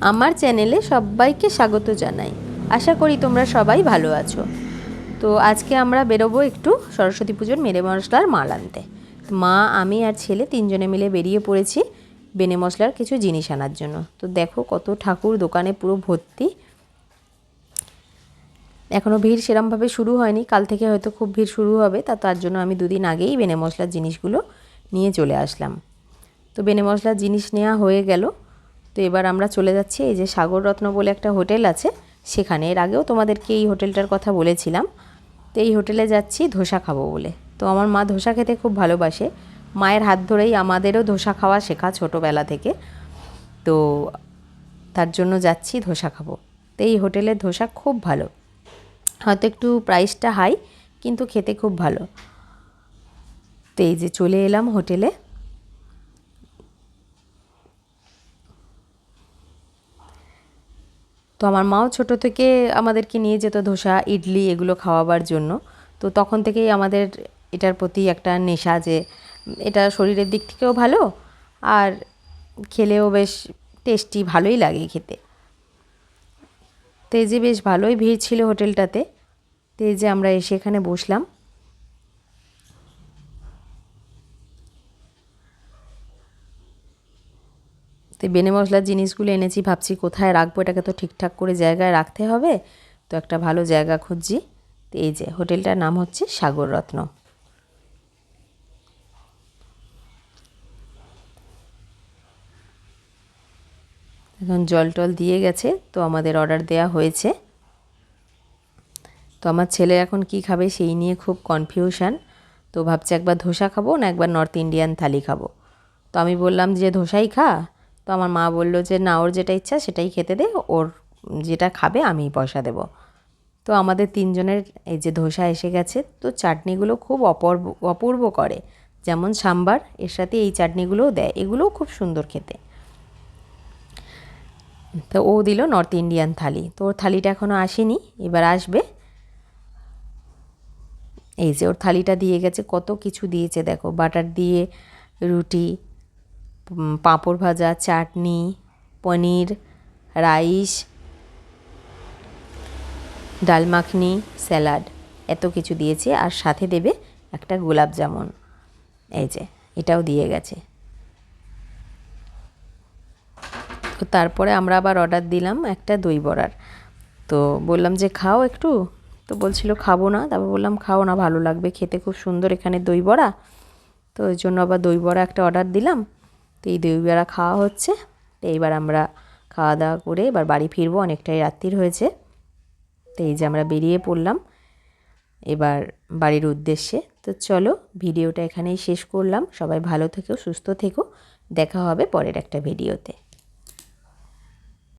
আমার চ্যানেলে সবাইকে স্বাগত জানাই। আশা করি তোমরা সবাই ভালো আছো। তো আজকে আমরা বেরোবো একটু সরস্বতী পুজোর মেরে মশলার মাল আনতে। মা, আমি আর ছেলে তিনজনে মিলে বেরিয়ে পড়েছি বেনে মশলার কিছু জিনিস আনার জন্য। তো দেখো কত ঠাকুর দোকানে পুরো ভর্তি। এখনও ভিড় সেরমভাবে শুরু হয়নি। কাল থেকে হয়তো খুব ভিড় শুরু হবে। তা তার জন্য আমি দুদিন আগেই বেনে মশলার জিনিসগুলো নিয়ে চলে আসলাম। তো বেনে মশলার জিনিস নেওয়া হয়ে গেল। তো এবার আমরা চলে যাচ্ছি এই যে সাগর রত্ন বলে একটা হোটেল আছে। সেখানে এর আগেও তোমাদেরকে এই হোটেলটার কথা বলেছিলাম। তো এই হোটেলে যাচ্ছি, ধোসা খাব বলে। তো আমার মা ধোসা খেতে খুব ভালোবাসে। মায়ের হাত ধরেই আমাদেরও ধোসা খাওয়া শেখা ছোটোবেলা থেকে। তো তার জন্য যাচ্ছি, ধোসা খাব। তো এই হোটেলের ধোসা খুব ভালো। হয়তো একটু প্রাইসটা হাই কিন্তু খেতে খুব ভালো। তো এই যে চলে এলাম হোটেলে। তো আমার মাও ছোট থেকে আমাদেরকে নিয়ে যেত ধোসা, ইডলি এগুলো খাওয়াবার জন্য। তো তখন থেকেই আমাদের এটার প্রতি একটা নেশা যে, এটা শরীরের দিক থেকেও ভালো আর খেলেও বেশ টেস্টি, ভালোই লাগে খেতে। তো এই যে বেশ ভালোই ভিড় ছিল হোটেলটাতে। তো এই যে আমরা এসে এখানে বসলাম। তো বেনে মশলার জিনিসগুলো এনেছি, ভাবছি কোথায় রাখব? এটাকে তো ঠিকঠাক করে জায়গায় রাখতে হবে। তো একটা ভালো জায়গা খুঁজছি। তো এই যে হোটেলটার নাম হচ্ছে সাগর রত্ন এখন জল টল দিয়ে গেছে, তো আমাদের অর্ডার দেয়া হয়েছে। তো আমার ছেলে এখন কি খাবে সেই নিয়ে খুব কনফিউশন। তো ভাবছে একবার ধোসা খাব না একবার নর্থ ইন্ডিয়ান থালি খাব। তো আমি বললাম যে, ধোসাই খা? তো আমার মা বলল যে, না, ওর যেটা ইচ্ছা সেটাই খেতে দে, ওর যেটা খাবে আমি পয়সা দেব। তো আমাদের তিনজনের এই যে ধোসা এসে গেছে, তো চাটনিগুলো খুব অপূর্ব অপূর্ব করে। যেমন সাম্বার, এর সাথে এই চাটনিগুলোও দেয়, এগুলোও খুব সুন্দর খেতে। তো ও দিল নর্থ ইন্ডিয়ান থালি, তো ওর থালিটা এখনও আসেনি, এবার আসবে। এই যে ওর থালিটা দিয়ে গেছে, কত কিছু দিয়েছে দেখো, বাটার দিয়ে, রুটি পাঁপড় ভাজা, চাটনি, পনির, রাইস, ডাল মাখনি, স্যালাড, এত কিছু দিয়েছে। আর সাথে দেবে একটা গোলাপ জামুন। এই যে, এটাও দিয়ে গেছে। তো তারপরে আমরা আবার অর্ডার দিলাম একটা দই বড়ার। তো বললাম যে, খাও একটু? তো বলছিল, খাব না। তারপর বললাম, খাও না, ভালো লাগবে খেতে, খুব সুন্দর এখানে দই বড়া। তো ওই জন্য আবার দই বড়া একটা অর্ডার দিলাম। তো এই দই বড়া খাওয়া হচ্ছে। তো এইবার আমরা খাওয়া দাওয়া করে এবার বাড়ি ফিরবো, অনেকটাই রাত্রির হয়েছে। তো এই যে আমরা বেরিয়ে পড়লাম। এবার বাড়ির উদ্দেশ্যে। তো চলো ভিডিওটা এখানেই শেষ করলাম। সবাই ভালো থেকো, সুস্থ থেকো। দেখা হবে পরের একটা ভিডিওতে।